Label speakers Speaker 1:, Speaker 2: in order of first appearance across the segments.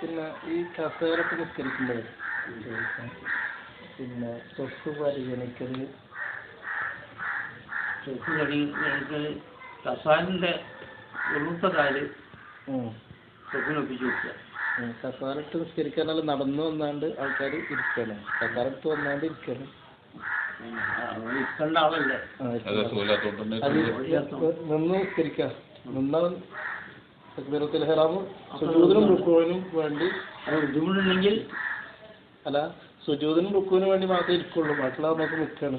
Speaker 1: പിന്നെ ഈ കസേരക്ക് നിസ്കരിക്കുമ്പോഴേ പിന്നെ സ്വത്ത് പരിഗണിക്കൽ
Speaker 2: ചെറുപ്പ് പരിഗണിക്കൽ കസാലിന്റെ ഉറുത്ത കാൽ ചെറുപ്പിനൊപ്പിച്ച് കൊടുക്കുക.
Speaker 1: നിസ്കരിക്കാനല്ല നടന്നു വന്നാണ്ട് ആൾക്കാർ ഇരിക്കണം. കസാലത്ത് വന്നാണ്ട് ഇരിക്കണം.
Speaker 2: ഇരിക്കേണ്ട ആളല്ലേ.
Speaker 1: നിന്ന് നിസ്കരിക്കാം. നിന്നവൻ തക്ബീറത്തുൽ ഹറാമും സുജൂദിനും റുക്കുവിനും വേണ്ടി
Speaker 2: ബുദ്ധിമുട്ടുണ്ടെങ്കിൽ
Speaker 1: അല്ല സുജൂദിനും റുക്കുവിനും വേണ്ടി മാത്രമേ ഇരിക്കുള്ളൂ. ബാക്കിയുള്ള നമുക്ക് നിൽക്കുകയാണ്.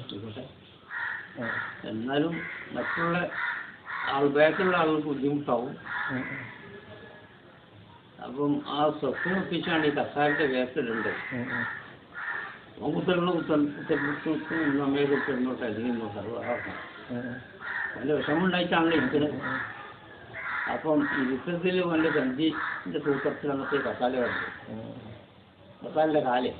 Speaker 2: എന്നാലും മറ്റുള്ള ആൾ ബാക്കിലുള്ള ആളുകൾക്ക് ബുദ്ധിമുട്ടാവും. അപ്പം ആ സ്വപ്നൊപ്പിച്ചാണ് ഈ
Speaker 1: ഉം,
Speaker 2: അവൻ കുത്തലുള്ള കുത്തൽ കുത്തൽ നമ്മയെ കുത്തലിനോട്ട് അല്ലെങ്കിൽ നോക്കാം വേറെ
Speaker 1: ഉം, ഉം.
Speaker 2: വിഷമുണ്ടായിട്ടാണല്ലോ ഇരിക്കുന്നത് അപ്പം ഇരുത്തത്തിൽ സഞ്ജീവിന്റെ സൂത്രത്തിൽ നമുക്ക് കസാല കണ്ടു.
Speaker 1: കസാലിന്റെ
Speaker 2: കാൽ.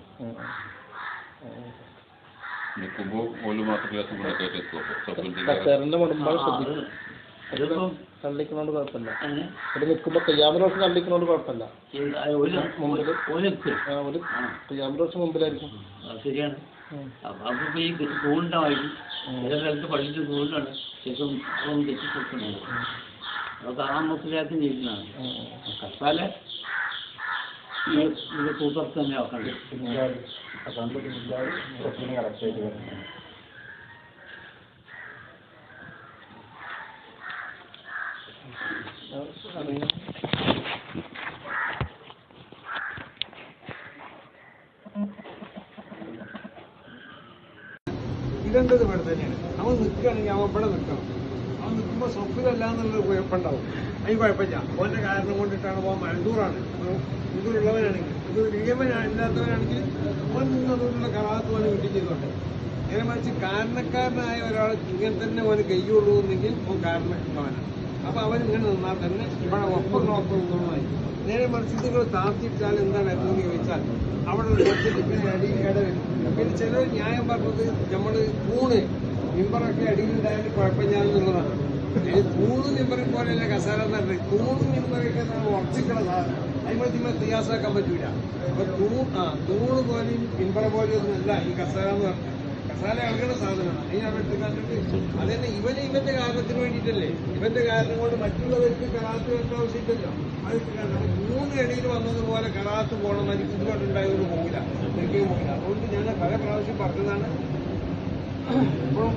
Speaker 2: അതിപ്പം
Speaker 1: കുഴപ്പമില്ല. ഇവിടെ നിൽക്കുമ്പോ കയ്യാമറോസ് തള്ളിക്കണോണ്ട് കുഴപ്പമില്ല.
Speaker 2: ഒരു
Speaker 1: മുമ്പിലായിരിക്കും.
Speaker 2: ശരിയാണ്. അപ്പം ഈ
Speaker 1: ഉം.
Speaker 2: ചില സ്ഥലത്ത് തൂണ്ടാണ് ശരിക്കും അതൊന്നും ആ മുസ്ലിയാക്കി ജീവിക്കുന്നതാണ് ഇത് തൂക്കത്ത് തന്നെ.
Speaker 3: ഇടേണ്ടത് ഇവിടെ തന്നെയാണ് അവൻ നിൽക്കുകയാണെങ്കിൽ അവൻ ഇവിടെ നിൽക്കണം അവൻ നിൽക്കുമ്പോൾ സ്വപ്നമല്ല എന്നുള്ളൊരു കുഴപ്പമുണ്ടാവും. അതിന് കുഴപ്പമില്ല. ഓന്റെ കാരണം കൊണ്ടിട്ടാണ് പോകാൻ മഴന്തൂറാണ് ഇതുള്ളവനാണെങ്കിൽ ഇത് നിയമനില്ലാത്തവരാണെങ്കിൽ ഓൻ നിന്നതുകൊണ്ടുള്ള കറാത്ത് ഓന് കിട്ടി ചെയ്തോട്ടെ. നേരെ മറിച്ച് കാരണക്കാരനായ ഒരാൾ ഇങ്ങനെ തന്നെ ഓന് കയ്യുള്ളൂ എന്നെങ്കിൽ ഓൻ കാരണക്കാരനാണ്. അപ്പൊ അവൻ ഇങ്ങനെ നിന്നാൽ തന്നെ ഇവിടെ ഒപ്പം ഒപ്പം നിന്നോളായി നേരെ മറിച്ച് നിങ്ങൾ താത്തിയിട്ടാൽ എന്താണ് എന്ന് ചോദിച്ചാൽ അവിടെ ഒരു അടി അടിയിൽ ഇട വരും. പിന്നെ ചിലർ ന്യായം പറഞ്ഞത് നമ്മൾ തൂണ് മിമ്പറൊക്കെ അടിയിലുണ്ടായാലും കുഴപ്പമില്ല എന്നുള്ളതാണ് ഇത് നിമ്പറി പോലെയല്ല കസാല എന്ന് പറഞ്ഞത് തൂണ് നിമ്പറൊക്കെ ഉറച്ചിക്കണ സാധനം. അതിന് നിങ്ങൾ തിയാസാക്കാൻ പറ്റൂല. അപ്പൊ തൂ ആ തൂണ് പോലെയും നിമ്പറ പോലെയൊന്നും അല്ല ഈ കസാര എന്ന് പറഞ്ഞത് കസാല ഇളകുന്ന സാധനമാണ്. അതിന് അവിടെ കണ്ടിട്ട് അതന്നെ ഇവന് ഇവന്റെ കാരണത്തിന് വേണ്ടിയിട്ടല്ലേ? ഇവന്റെ കാരണം കൊണ്ട് മറ്റുള്ളവർക്ക് കറാത്ത് വേണ്ട ആവശ്യമില്ലല്ലോ. അത് മൂന്ന് ഇടയിൽ വന്നതുപോലെ കറാത്ത് പോകണം എനിക്ക് ഇങ്ങോട്ടുണ്ടായതൊന്നും പോകില്ല. ഒരിക്കലും പോകില്ല. അതുകൊണ്ട് ഞാൻ പല പ്രാവശ്യം പറഞ്ഞതാണ്. ഇപ്പോഴും